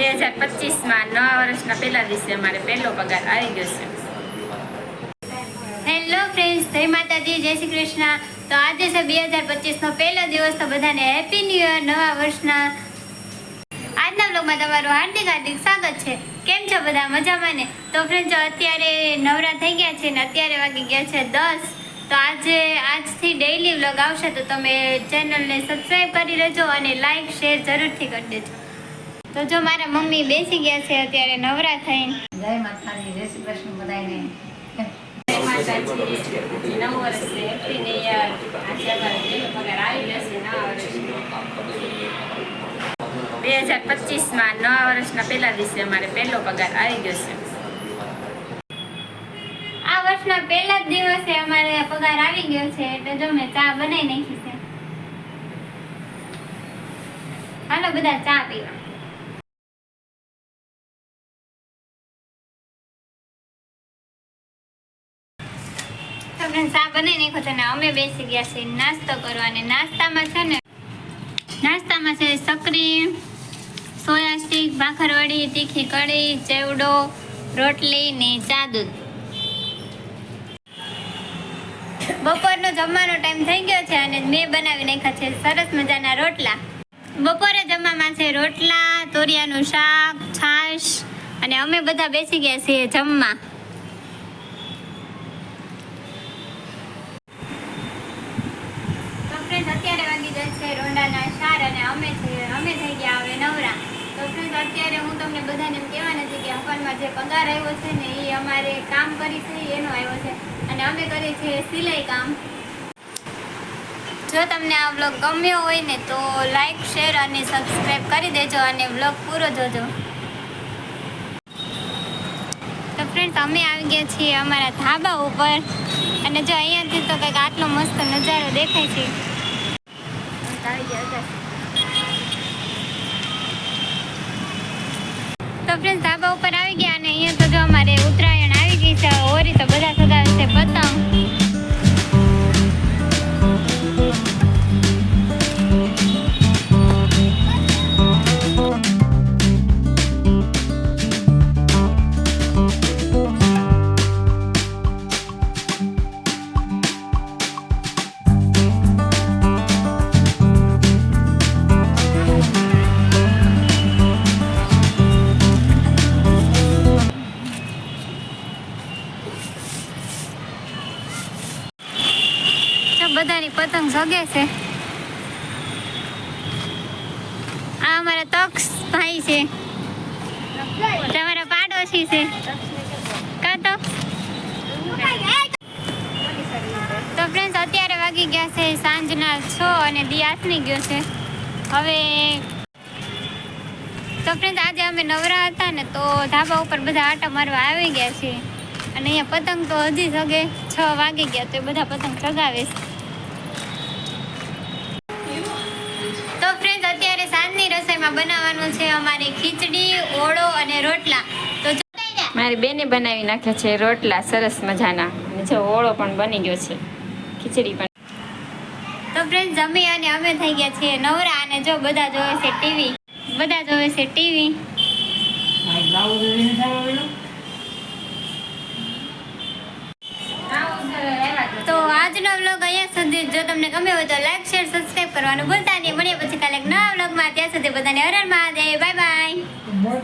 બે હજાર નવા વર્ષના પહેલા દિવસે અમારે પહેલો પગાર આવી ગયો છે. હેલો ફ્રેન્ડ્સ જય માતાજી, જય શ્રી કૃષ્ણ. તો આજે છે બે હજાર પચીસનો પહેલો દિવસ, તો બધાને હેપી ન્યુ યર નવા વર્ષના. આજના બ્લોગમાં તમારું હાર્દિક હાર્દિક સ્વાગત છે. કેમ છો બધા? મજામાં ને? તો ફ્રેન્ડ્સ અત્યારે નવરા થઈ ગયા છે ને અત્યારે વાગી ગયા છે દસ, તો આજે, આજથી ડેઈલી વ્લોગ આવશે, તો તમે ચેનલને સબસ્ક્રાઈબ કરી લેજો અને લાઈક શેર જરૂરથી કરી દેજો. તો જો મારા મમ્મી બેસી ગયા છે અત્યારે નવરા થઈને. જય માતાજી જય શ્રી કૃષ્ણ બધાને બે હજાર પચીસમાં નવા વર્ષના પહેલા દિવસે અમારે પહેલો પગાર આવી ગયો છે. આ વર્ષના પહેલા જ દિવસે અમારે પગાર આવી ગયો છે એટલે જો મેં ચા બનાવી નાખી છે. હાલો બધા ચા પીવા. તો શા બનાવી નાખો છે ને અમે બેસી ગયા છીએ નાસ્તો કરવા ને નાસ્તામાં છે ને નાસ્તામાં છે સકરી, સોયા સ્ટીક ભાખરવડી, તીખી કઢી, ચેવડો, રોટલી ને ચા દૂધ. બપોરનો જમવાનો ટાઈમ થઈ ગયો છે અને મેં બનાવી નાખ્યા છે સરસ મજાના રોટલા. બપોરે જમવામાં છે રોટલા, તોરિયાનું શાક, છાશ અને અમે બધા બેસી ગયા છીએ જમવા તો friends, અત્યારે વાગી જાય રોંડાના ચાર અને અમે છે, અમે થઈ ગયા હવે નવરા. તો ફ્રેન્ડ અત્યારે હું તમને બધાને એમ કહેવાની હતી કે હવનમાં જે પગાર આવ્યો છે ને એ અમારે કામ કરી છે એનો આવ્યો છે. અને અમે કરીએ છીએ સિલાઈ કામ. જો તમને આ વ્લોગ ગમ્યો હોય ને તો લાઈક, શેર અને સબસ્ક્રાઈબ કરી દેજો અને વ્લોગ પૂરો જોજો. તો ફ્રેન્ડ અમે આવી ગયા છીએ અમારા ધાબા ઉપર. અને જો અહીંયાથી તો કંઈક આટલો મસ્ત નજારો દેખાય છે. તો ફ્રેન્ડ ધાબા ઉપર આવી ગયા અને અહીંયા તો જો અમારે ઉત્તરાયણ આવી ગઈ છે ઓરી તો બધા સગાવે છે પતંગ. બધાની પતંગ જગે છે. આ અમારા તક્ષ ભાઈ છે. તમારા પાડોશી છે. કા તો? તો ફ્રેન્ડ્સ અત્યારે વાગી ગયા છે સાંજના છ અને દી આથમી ગયો છે. હવે તો ફ્રેન્ડ્સ આજે અમે નવરા હતા ને તો ધાબા ઉપર બધા આટા મારવા આવી ગયા છે. અને અહીંયા પતંગ તો હજી સગે છ વાગી ગયા તો એ બધા પતંગ ચગાવે છે તો ફ્રેન્ડ્સ અત્યારે સાંજની રસોઈમાં બનાવવાનું છે અમારે ખીચડી ઓળો અને રોટલા. તો મારી બેને બનાવી નાખ્યા છે રોટલા સરસ મજાના. અને જો ઓળો પણ બની ગયો છે. ખીચડી પણ. તો ફ્રેન્ડ જમી અને અમે થઈ ગયા છીએ નવરા અને જો બધા જોવે છે ટીવી. બધા જોવે છે ટીવી તો આજનો વ્લોગ અહીંયા સુધી. જો તમને ગમ્યો હોય તો લાઈક શેર સબસ્ક્રાઈબ કરવાનું ભૂલતા નહીં. મળીએ પછી કાલે નવા વ્લોગમાં ત્યાં સુધી બધાને હરણ મહાદેવ. Bye bye